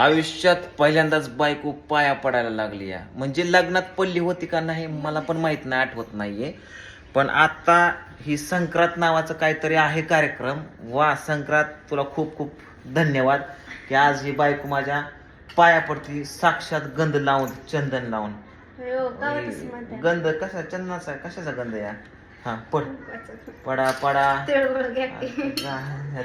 आयुष्यात पहिल्यांदाच बायको पाया पडायला लागली या. म्हणजे लग्नात पडली होती का नाही मला पण माहीत नाही आठवत नाहीये. पण आता ही संक्रांत नावाचं काहीतरी आहे कार्यक्रम. वा संक्रांत तुला खूप खूप धन्यवाद की आज ही बायको माझ्या पाया पडती साक्षात गंध लावून चंदन लावून. गंध कसा चंदनाचा कशाचा गंध या? हा पड पडा पडा. तिळगुळ घ्या. की.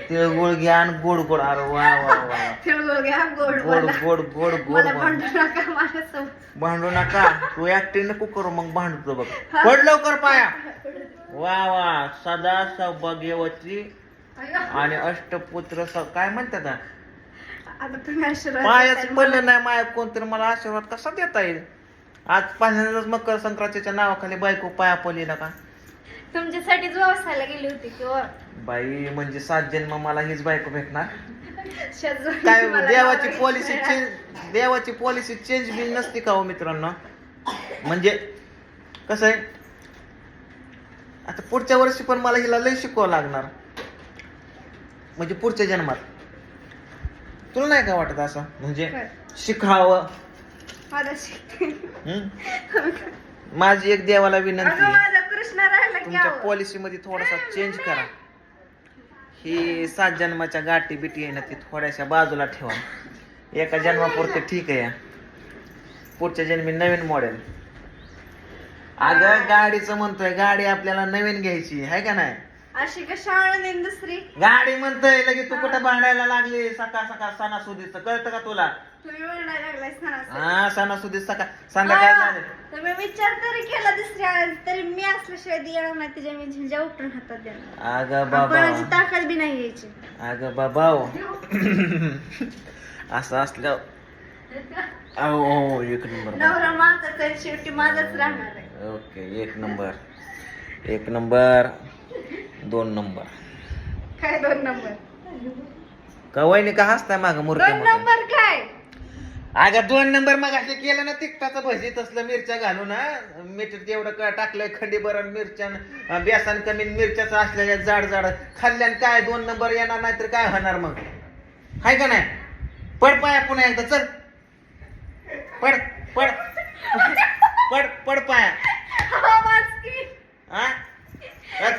तिळगुळ घ्या आणि गोड गोड. अरे वा वा वा तिळगुळ घ्या गोड गोड. गोड गोड गोड. भांडू नका नका. तू ऍक्टिंग नको करू मग भांडतो बघ. पड लवकर पाया. वा वा. सदा सौभाग्यवती आणि अष्टपुत्र काय म्हणतात पायाच देताय पडलं नाही माया कोणतरी मला आशीर्वाद कसा देता येईल? आज पहिल्यांदाच मकर संक्रांतीच्या नावाखाली बायको पाया पडली ना का? तुमच्यासाठीच व्यवसायाला गेली होती किंवा? बाई म्हणजे सात जन्म मला हीच बायको भेटणार. काय देवाची. पॉलिसी चेंज देवाची पॉलिसी चेंज बी नसते का हो मित्रांनो? म्हणजे कसं आहे? आता पुढच्या वर्षी पण मला हिला लय शिकवावं लागणार. म्हणजे पुढच्या जन्मात. तुला नाही का वाटत असं? म्हणजे? शिकावं माझा एक देवाला विनंती कृष्ण राहिला की तुमच्या. पॉलिसी मध्ये थोडासा चेंज करा. ही सात जन्माच्या गाठी बिटी आहे ना ती थोड्याशा बाजूला ठेवा. एका जन्मापुरते ठीक आहे. पुढच्या जन्मी नवीन मॉडेल अगं गाडीचं म्हणतोय गाडी आपल्याला नवीन घ्यायची आहे का नाही? अशी आणून दुसरी? गाडी म्हणतोय लगे तू कुठं भांडायला लागली सकाळ सकाळ सणासुदीचं कळतं का तुला? तुम्ही म्हणायला लागलाय सणासुदी. हा सणासुदी संध्याकाळ हा, तुम्ही विचार तरी केला आणायला, तरी मी असल्याशिवाय ती येणार नाही तिच्या मी झिंजा उपटून हातात देणार. अगं कोणाची बाबा. ताकद बी नाही यायची. अगं बाबा असं असलं अहो हो, एक नंबर नवरा माझाच आहे शेवटी माझाच राहणार आहे. ओके एक नंबर. एक नंबर दोन नंबर. काय दोन नंबर? का वहिनी का हसताय माग दोन मूर्ती नंबर काय? अगं दोन नंबर मग असं केलं ना तिखटाचं भजी तसलं मिरच्या घालून ना मीठ तेवढं का टाकलंय खंडी बरं मिरच्या बेसन कमी मिरच्याचं असल्या जाड जाड. खाल्ल्यान काय दोन नंबर येणार नाही तर काय होणार मग? हाय का नाही? पड पाया पुन्हा एकदा चल. पड पड. पड पड पाया. हा?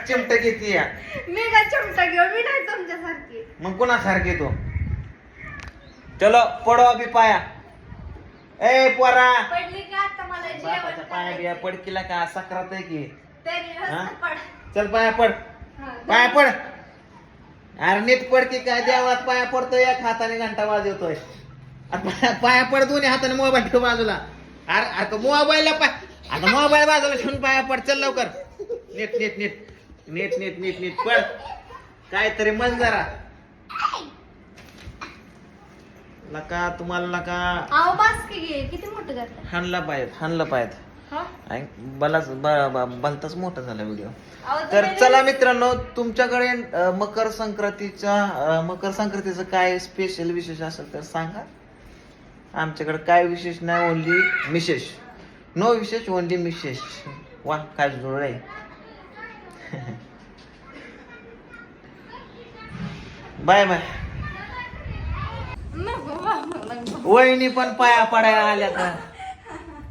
चिमट घेते या. मी काय चमचा घेऊ? मी नाही तुमच्यासारखी. मग कोणासारखे तो? चलो पडो अभि पाया. ए पोरा. पडली का आता मला बापाच्या जेवण पाया बिया. पडकीला का सक्रात आहे की? तरी हा? रस्ता पड. चल पाया पड. हा. पाया पड. अरे नीट पड की काय? देवात पाया पडतोय एक हाताने घंटा वाजवतोय. अरे पाया- पाया पड दोन्ही हाताने मोबाईल ठेव बाजूला. अरे आता मोबाईलला पाय आता मोबाईल बाजूला ठेवून पाया पड. चल लवकर. नीट नीट नीट. नीट नीट नीट नीट. पड. काहीतरी मन जरा. लका तुम्हाला लका. अहो बास की गे, किती मोठं हाणला पाहिजे हाणलं पाहिजे हा? बलाच ब- ब- भलताच मोठा झाला व्हिडिओ अहो, तर तुम्ही चला मित्रांनो तुमच्याकडे अ, मकर संक्रांतीच्या अ, मकर संक्रांतीचं काय स्पेशल विशेष असेल तर सांगा. आमच्याकडे काय विशेष नाही ओनली मिशेष नो विशेष ओनली मिशेष वा काय जोड आहे बाय बाय नको बाबा, नको. वहिनी पण पाया पडायला आल्या तर.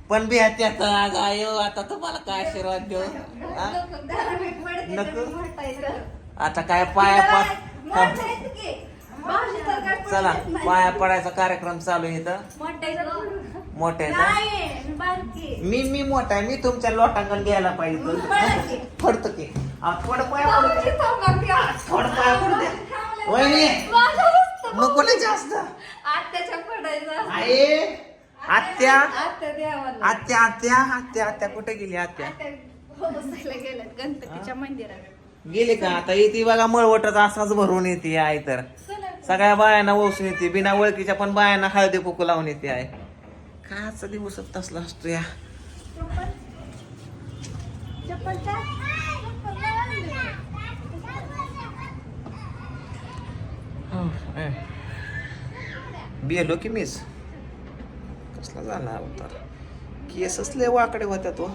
पण बिहा आज आयो आता तुम्हाला काय आशीर्वाद देऊ? हा? नको, आता काय पाया पड चला पाया पडायचा कार्यक्रम चालू आहे इथं. मोठायचं. मोठे मी मी मोठा आहे मी तुमच्या लोटांकडे घ्यायला पाहिजे पडा की. पडतो की आ, थोडं पाया पडू दे. थोडं पाया पडू दे. वहिनी मग कोणी जास्त? आत्याच्या पडायचं आहे आत्या. आत्या आत्या आत्या आत्या आत्या. कुठे गेली आत्या? आत्या बसायला गेल्यात गणपतीच्या मंदिरात. गेली का? आता येते बघा मळवटच असाच भरून येते आई तर. चला. सगळ्या बायांना ओळखून येते. बिना ओळखीच्या पण बायांना हळदी कुकू लावून येते आहे काचा दिवस तसला असतो या. चप्पल. चप्पल टाक. चप्पल लावली. बेलो की मीच कसला जाणार होता केसच लय वाकडे होत्या तो.